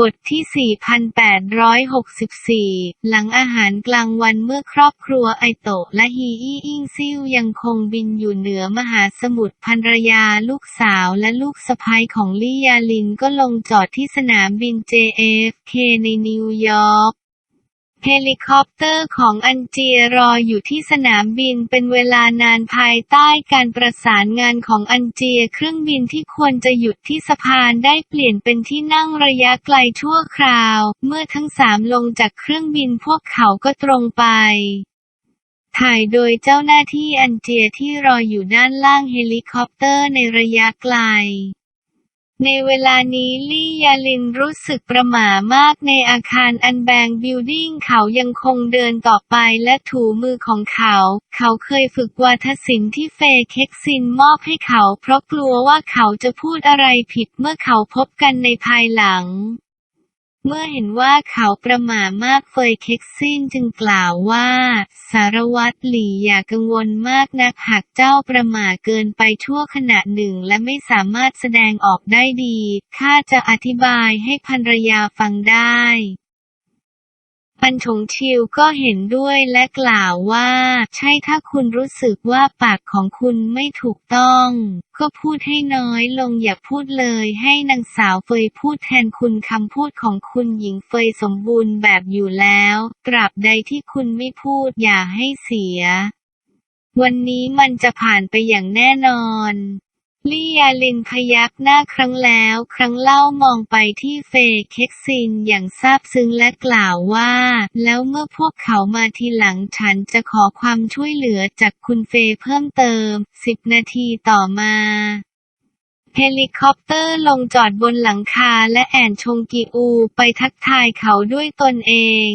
บทที่ 4,864 หลังอาหารกลางวันเมื่อครอบครัวไอโตะและฮีอี้อิงซิ่วยังคงบินอยู่เหนือมหาสมุทรภรรยาลูกสาวและลูกสะใภ้ของลี่ยาลินก็ลงจอดที่สนามบิน JFK ในนิวยอร์ก เฮลิคอปเตอร์ของอันเจียรออยู่ที่สนามบินเป็นเวลานานภายใต้การประสานงานของอันเจียเครื่องบินที่ควรจะหยุดที่สะพานได้เปลี่ยนเป็นที่นั่งระยะไกลชั่วคราว เมื่อทั้งสามลงจากเครื่องบินพวกเขาก็ตรงไป ถ่ายโดยเจ้าหน้าที่อันเจียที่รออยู่ด้านล่างเฮลิคอปเตอร์ในระยะไกล ในเวลานี้ลี่ยาลินรู้สึกประหม่ามากในอาคารอันแบงบิลดิ้งเขายังคงเดินต่อไปและถูมือของเขา เขาเคยฝึกวาทศิลป์ที่เฟเค็กซินมอบให้เขาเพราะกลัวว่าเขาจะพูดอะไรผิดเมื่อเขาพบกันในภายหลัง เมื่อเห็นว่าเขาประหม่ามากเฟยเค็กซินจึงกล่าวว่า สารวัตรหลี่อย่ากังวลมากนักหากเจ้าประหม่าเกินไปชั่วขณะหนึ่ง และไม่สามารถแสดงออกได้ดี ข้าจะอธิบายให้ภรรยาฟังได้ ปันชงชิวก็เห็นด้วยและกล่าวว่า ใช่ถ้าคุณรู้สึกว่าปากของคุณไม่ถูกต้อง ก็พูดให้น้อยลงอย่าพูดเลยให้นางสาวเฟยพูดแทนคุณคำพูดของคุณหญิงเฟยสมบูรณ์แบบอยู่แล้ว ตราบใดที่คุณไม่พูดอย่าให้เสีย วันนี้มันจะผ่านไปอย่างแน่นอน ลี่ยาลินพยักหน้าครั้งแล้ว ครั้งเล่ามองไปที่เฟย์เค็กซินอย่างซาบซึ้งและกล่าวว่า แล้วเมื่อพวกเขามาทีหลังฉันจะขอความช่วยเหลือจากคุณเฟย์เพิ่มเติม สิบนาทีต่อมาเฮลิคอปเตอร์ลงจอดบนหลังคาและแอนชงกีอู ไปทักทายเขาด้วยตนเอง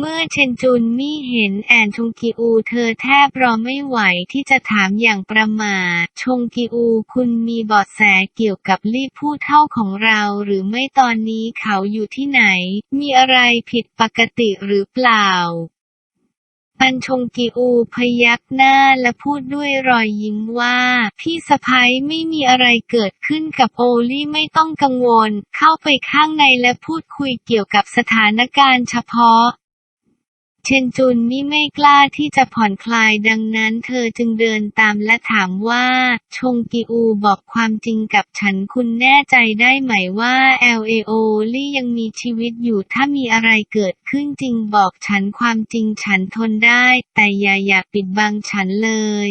เมื่อเชนจุนมี่เห็นแอนชงกีอูเธอแทบรอไม่ไหวที่จะถามอย่างประม่าชงกีอูคุณมีเบาะแสเกี่ยวกับรีบผู้เท่าของเราหรือไม่ตอนนี้เขาอยู่ที่ไหน มีอะไรผิดปกติหรือเปล่าอันชงกีอูพยักหน้าและพูดด้วยรอยยิ้มว่า พี่สะพ้ยไม่มีอะไรเกิดขึ้นกับโอลี่ไม่ต้องกังวล เข้าไปข้างในและพูดคุยเกี่ยวกับสถานการณ์เฉพาะ เชนจุนนี่ไม่กล้าที่จะผ่อนคลายดังนั้นเธอจึงเดินตามและถามว่า ชงกีอูบอกความจริงกับฉันคุณแน่ใจได้ไหมว่า LAO ลี่ยังมีชีวิตอยู่ถ้ามีอะไรเกิดขึ้นจริงบอกฉันความจริงฉันทนได้ แต่อย่าอย่าปิดบังฉันเลย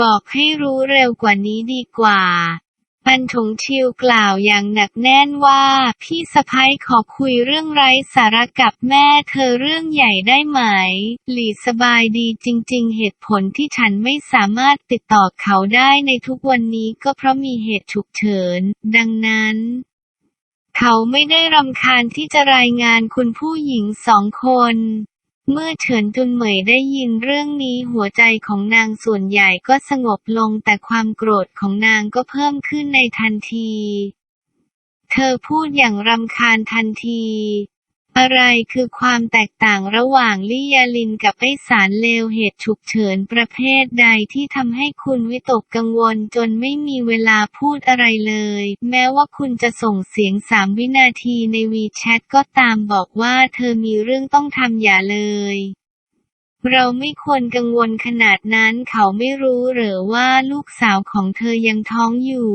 บอกให้รู้เร็วกว่านี้ดีกว่า ปันถงชิวกล่าวอย่างหนักแน่นว่า พี่สะพ้ยขอคุยเรื่องไร้สาระกับแม่เธอเรื่องใหญ่ได้ไหม หลีสบายดีจริง ๆ เหตุผลที่ฉันไม่สามารถติดต่อเขาได้ในทุกวันนี้ก็เพราะมีเหตุฉุกเฉิน ดังนั้นเขาไม่ได้รำคาญที่จะรายงานคุณผู้หญิงสองคน เมื่อเฉินจุนเหมยได้ยินเรื่องนี้หัวใจของนางส่วนใหญ่ก็สงบลงแต่ความโกรธของนางก็เพิ่มขึ้นในทันที เธอพูดอย่างรำคาญทันที อะไรคือความแตกต่างระหว่างลี่ยาลินกับไอสารเลวเหตุฉุกเฉินประเภทใดที่ทำให้คุณวิตกกังวลจนไม่มีเวลาพูดอะไรเลย แม้ว่าคุณจะส่งเสียงสามวินาทีในวีแชทก็ตามบอกว่าเธอมีเรื่องต้องทำอย่าเลยเราไม่ควรกังวลขนาดนั้นเขาไม่รู้หรือว่าลูกสาวของเธอยังท้องอยู่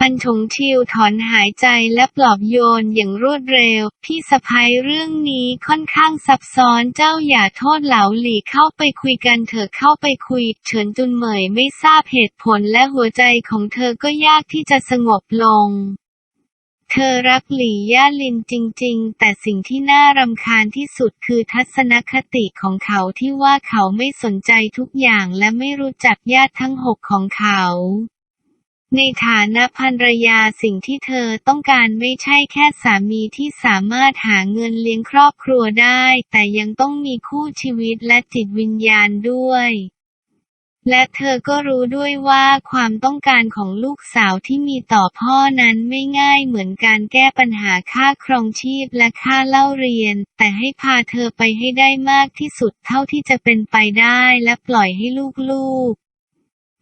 ปันชงชิวถอนหายใจและปลอบโยนอย่างรวดเร็ว พี่สะพ้ยเรื่องนี้ค่อนข้างซับซ้อนเจ้าอย่าโทษเหลาหลี่เข้าไปคุยกันเถอะเข้าไปคุย เฉินจุนเหมยไม่ทราบเหตุผลและหัวใจของเธอก็ยากที่จะสงบลงเธอรักหลี่ย่าลินจริง ๆ แต่สิ่งที่น่ารำคาญที่สุดคือทัศนคติของเขาที่ว่าเขาไม่สนใจทุกอย่างและไม่รู้จักญาติทั้งหกของเขา ในฐานะภรรยาสิ่งที่เธอต้องการไม่ใช่แค่สามีที่สามารถหาเงินเลี้ยงครอบครัวได้ แต่ยังต้องมีคู่ชีวิตและจิตวิญญาณด้วย และเธอก็รู้ด้วยว่าความต้องการของลูกสาวที่มีต่อพ่อนั้นไม่ง่ายเหมือนการแก้ปัญหาค่าครองชีพและค่าเล่าเรียน แต่ให้พาเธอไปให้ได้มากที่สุดเท่าที่จะเป็นไปได้และปล่อยให้ลูกๆ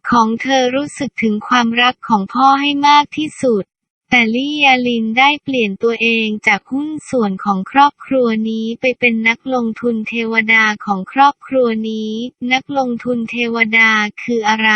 ของเธอรู้สึกถึงความรักของพ่อให้มากที่สุด แต่ลี่ยาลินได้เปลี่ยนตัวเองจากหุ้นส่วนของครอบครัวนี้ไปเป็นนักลงทุนเทวดาของครอบครัวนี้ นักลงทุนเทวดาคืออะไร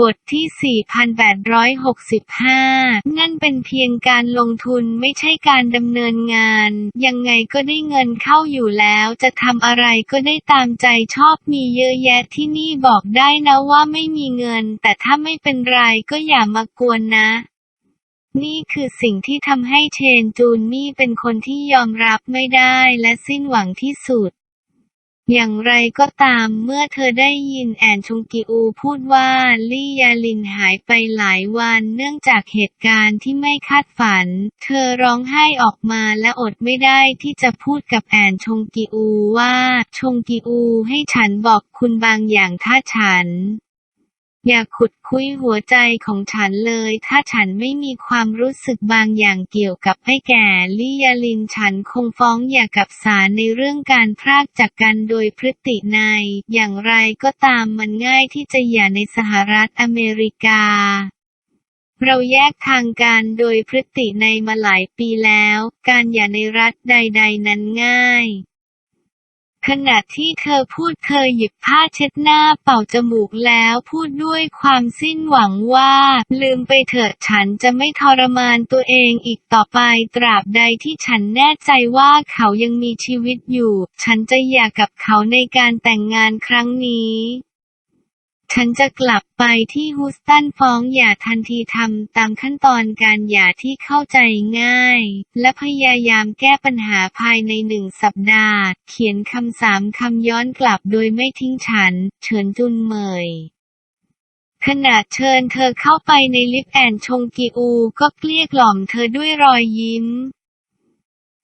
บทที่ 4,865 นั่นเป็นเพียงการลงทุนไม่ใช่การดำเนินงาน ยังไงก็ได้เงินเข้าอยู่แล้วจะทำอะไรก็ได้ตามใจชอบมีเยอะแยะที่นี่บอกได้นะว่าไม่มีเงิน แต่ถ้าไม่เป็นไรก็อย่ามากวนนะนี่คือสิ่งที่ทำให้เชนจูนมี่เป็นคนที่ยอมรับไม่ได้และสิ้นหวังที่สุด อย่างไรก็ตามเมื่อเธอได้ยินแอนชงกิอูพูดว่าลี่ยาลินหายไปหลายวันเนื่องจากเหตุการณ์ที่ไม่คาดฝัน เธอร้องไห้ออกมาและอดไม่ได้ที่จะพูดกับแอนชงกิอูว่า ชงกิอูให้ฉันบอกคุณบางอย่างถ้าฉัน อย่าขุดคุยหัวใจของฉันเลย ถ้าฉันไม่มีความรู้สึกบางอย่างเกี่ยวกับไอ้แก่ลี่ยาลินฉันคงฟ้องหย่ากับศาลในเรื่องการพรากจากกันโดยพฤติในยอย่างไรก็ตามมันง่ายที่จะหย่าในสหรัฐอเมริกาเราแยกทางกันโดยพฤติในยมาหลายปีแล้ว การหย่าในรัฐใด ๆ นั้นง่าย ขณะที่เธอพูดเธอหยิบผ้าเช็ดหน้าเป่าจมูกแล้วพูดด้วยความสิ้นหวังว่า ลืมไปเถอะฉันจะไม่ทรมานตัวเองอีกต่อไปตราบใดที่ฉันแน่ใจว่าเขายังมีชีวิตอยู่ ฉันจะหย่ากับเขาในการแต่งงานครั้งนี้ ฉันจะกลับไปที่ฮูสตันฟ้องหย่าทันทีทำตามขั้นตอนการหย่าที่เข้าใจง่าย และพยายามแก้ปัญหาภายในหนึ่งสัปดาห์ เขียนคำสามคำย้อนกลับโดยไม่ทิ้งฉัน เฉินจุนเหมยขณะเชิญเธอเข้าไปในลิฟต์แอนชงกิอู ก็เกลี้ยกล่อมเธอด้วยรอยยิ้ม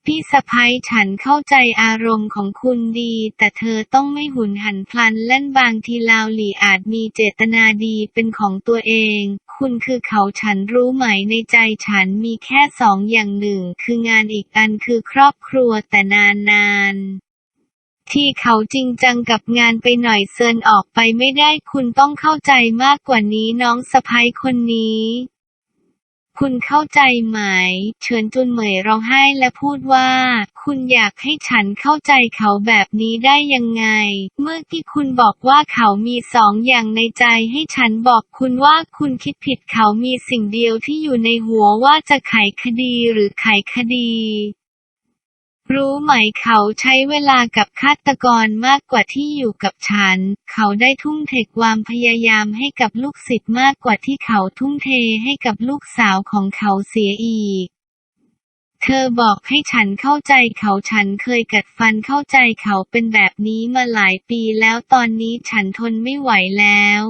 พี่สะพ้ยฉันเข้าใจอารมณ์ของคุณดี แต่เธอต้องไม่หุนหันพลันเล่นบางทีลาวหลี่อาจมีเจตนาดีเป็นของตัวเอง คุณคือเขาฉันรู้ไหมในใจฉันมีแค่สองอย่างหนึ่ง คืองานอีกอันคือครอบครัวแต่นานนานที่เขาจริงจังกับงานไปหน่อยเซินออกไปไม่ได้คุณต้องเข้าใจมากกว่านี้น้องสะพ้ยคนนี้ คุณเข้าใจไหม เฉินจุนเหมยร้องไห้และพูดว่า คุณอยากให้ฉันเข้าใจเขาแบบนี้ได้ยังไง เมื่อกี้คุณบอกว่าเขามีสองอย่างในใจให้ฉันบอกคุณว่าคุณคิดผิดเขามีสิ่งเดียวที่อยู่ในหัวว่าจะไขคดีหรือไขคดี รู้ไหมเขาใช้เวลากับฆาตกรมากกว่าที่อยู่กับฉัน เขาได้ทุ่มเทความพยายามให้กับลูกศิษย์มากกว่าที่เขาทุ่มเทให้กับลูกสาวของเขาเสียอีก เธอบอกให้ฉันเข้าใจเขาฉันเคยกัดฟันเข้าใจเขาเป็นแบบนี้มาหลายปีแล้วตอนนี้ฉันทนไม่ไหวแล้ว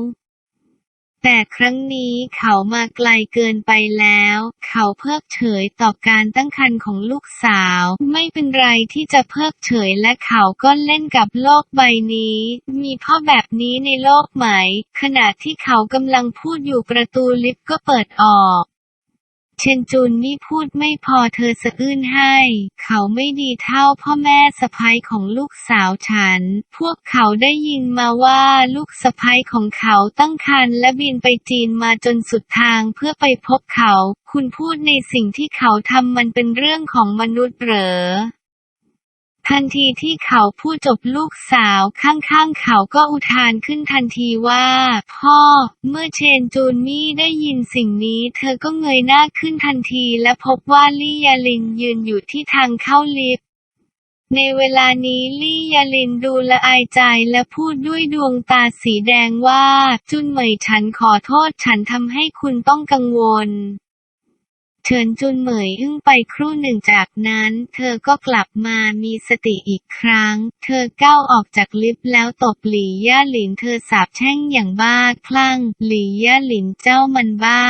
แต่ครั้งนี้เขามาไกลเกินไปแล้ว เขาเพิกเฉยต่อการตั้งครรภ์ของลูกสาว ไม่เป็นไรที่จะเพิกเฉยและเขาก็เล่นกับโลกใบนี้ มีพ่อแบบนี้ในโลกไหม ขณะที่เขากำลังพูดอยู่ประตูลิฟต์ก็เปิดออก เชนจุนนี่พูดไม่พอเธอสะอื้นให้ เขาไม่ดีเท่าพ่อแม่สะพ้ยของลูกสาวฉัน พวกเขาได้ยินมาว่าลูกสะพ้ยของเขาตั้งครรภ์และบินไปจีนมาจนสุดทางเพื่อไปพบเขา คุณพูดในสิ่งที่เขาทำมันเป็นเรื่องของมนุษย์เหรอ ทันทีที่เขาพูดจบลูกสาวข้างๆ เขาก็อุทานขึ้นทันทีว่า พ่อ เมื่อเชนจูนมี่ได้ยินสิ่งนี้ เธอก็เงยหน้าขึ้นทันทีและพบว่าลี่ยาลินยืนอยู่ที่ทางเข้าลิฟต์ในเวลานี้ลี่ยาลินดูละอายใจและพูดด้วยดวงตาสีแดงว่า จุนเหมยฉันขอโทษฉันทำให้คุณต้องกังวล เฉินจุนเหมยอึ้งไปครู่หนึ่งจากนั้น เธอก็กลับมามีสติอีกครั้ง เธอก้าวออกจากลิฟต์แล้วตบหลี่ย่าหลินเธอสาบแช่งอย่างบ้าคลั่ง หลี่ย่าหลินเจ้ามันบ้า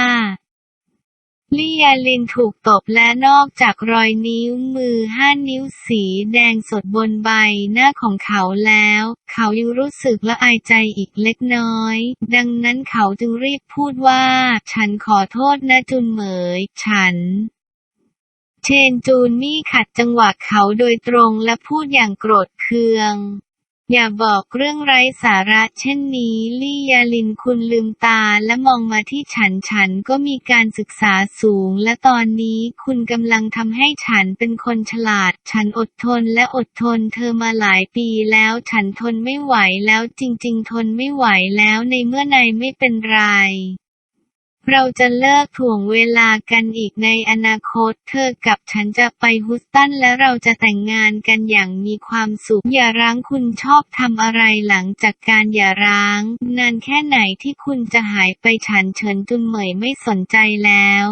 ลี่ยาลินถูกตบและนอกจากรอยนิ้วมือห้านิ้วสีแดงสดบนใบหน้าของเขาแล้ว เขายังรู้สึกละอายใจอีกเล็กน้อย ดังนั้นเขาจึงรีบพูดว่า ฉันขอโทษนะจุนเหมย ฉันเชนจูนมี่ขัดจังหวะเขาโดยตรงและพูดอย่างโกรธเคือง อย่าบอกเรื่องไร้สาระเช่นนี้ลี่ยาลินคุณลืมตาและมองมาที่ฉันฉันก็มีการศึกษาสูง และตอนนี้คุณกำลังทำให้ฉันเป็นคนฉลาด ฉันอดทนและอดทนเธอมาหลายปีแล้วฉันทนไม่ไหวแล้วจริง ๆ ทนไม่ไหวแล้วในเมื่อนายไม่เป็นไร เราจะเลิกถ่วงเวลากันอีกในอนาคต เธอกับฉันจะไปฮุสตันและเราจะแต่งงานกันอย่างมีความสุข อย่าร้างคุณชอบทำอะไรหลังจากการอย่าร้าง นานแค่ไหนที่คุณจะหายไปฉันเฉินจุนเหมยไม่สนใจแล้ว